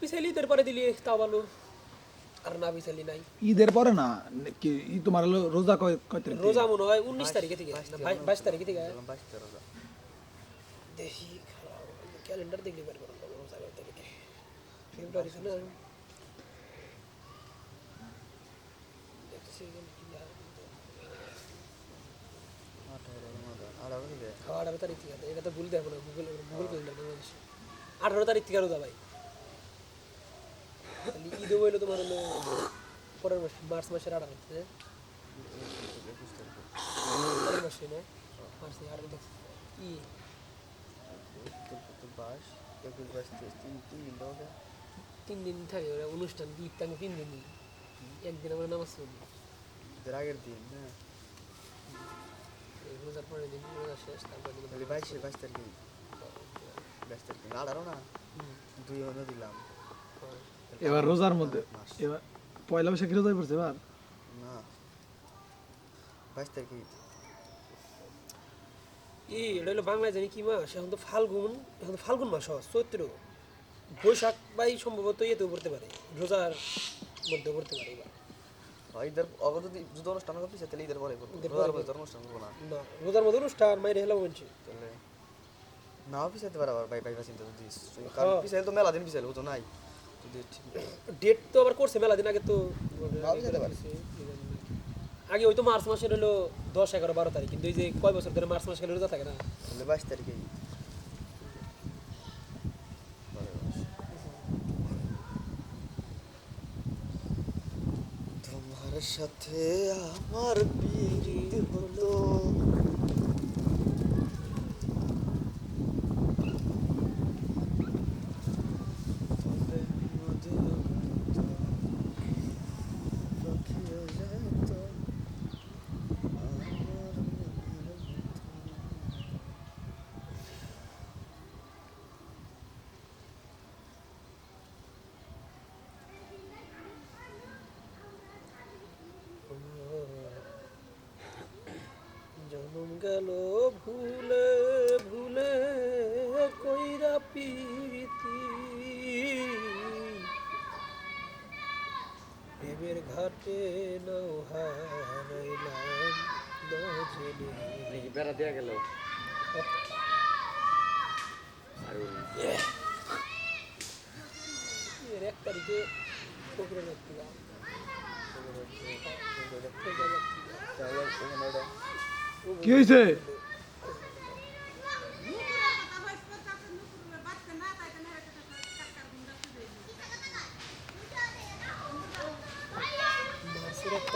পিছাইলি তোর পরে দিলি তাও ভালো আর না পিছাইলি নাই। ঈদের পরে না? কি ই তোমার হলো রোজা কয় কয় তারিখ? রোজা মনে হয় উনিশ তারিখে থেকে বাইশ তারিখে থেকে। বাইশ দেখি ক্যালেন্ডার দেখলি বের করুন রোজা কয় তারিখে। ফেব্রুয়ারি না আঠারো। হ্যাঁ, আঠারো তারিখ থেকে এটা তো ভুল দেখো না গুগল গুগল ক্যালেন্ডার আঠারো তারিখ থেকে রোজা ভাই। ঈদ হইল তোমার হলো পরের মাস মার্চ মাসের একুশ তারিখে। পরের মাসে না মার্চ দেখছি কি বাইশ, একুশ, বাইশ, তিন তিন দিন তিন দিন থাকে ওরা অনুষ্ঠান ঈদ থাকে তিন দিন একদিন আমরা নামাজ পড়ি ঈদের আগের দিন হ্যাঁ রোজার পরের দিন রোজা শেষ তারপর বাইশে বাইশ তারিখে বাইশ তারিখে না, না দুই দিলাম এবার রোজার মধ্যে। এবার পয়লা বৈশাখী রোজায় পড়ছে এবার? না। বাইশ তারিখে। ই এটা হলো বাংলায় জানি কি মাস? এখন তো ফাল্গুন। এখন তো ফাল্গুন মাস হয় চৈত্র। বৈশাখ বাই সম্ভবত ইয়েতেও পড়তে পারে। রোজার মধ্যে পড়তে পারে এবার। ঈদের অগ যদি যদি অনুষ্ঠান করতে চাই, তাহলে ঈদের পরে করব রোজার পরে অনুষ্ঠান করব না। না রোজার মধ্যে অনুষ্ঠান মাইরে হেলা বলছি নাও পিছাইতে পারে আবার বাই বাইবা চিন্তা যদি কারণ হ্যাঁ। পিছাইলে তো মেলা দিন পিছাইলে ও তো নাই। ডেট তো আবার করছে মেলা দিন আগে তো। আগে ওই তো মার্চ মাসের হলো দশ এগারো বারো তারিখ কিন্তু এই যে কয় বছর ধরে মার্চ মাস রোজা থাকে না? বাইশ তারিখে তোমার সাথে আমার পিরিত হলো। গেল ভুলে ভুলে কইরা পিতি প্রেমের ঘাটে নৌ হারাইলাম নজরে বেড়া দেয়া গেল। এর এক তারিখে তাহলে কি হয়েছে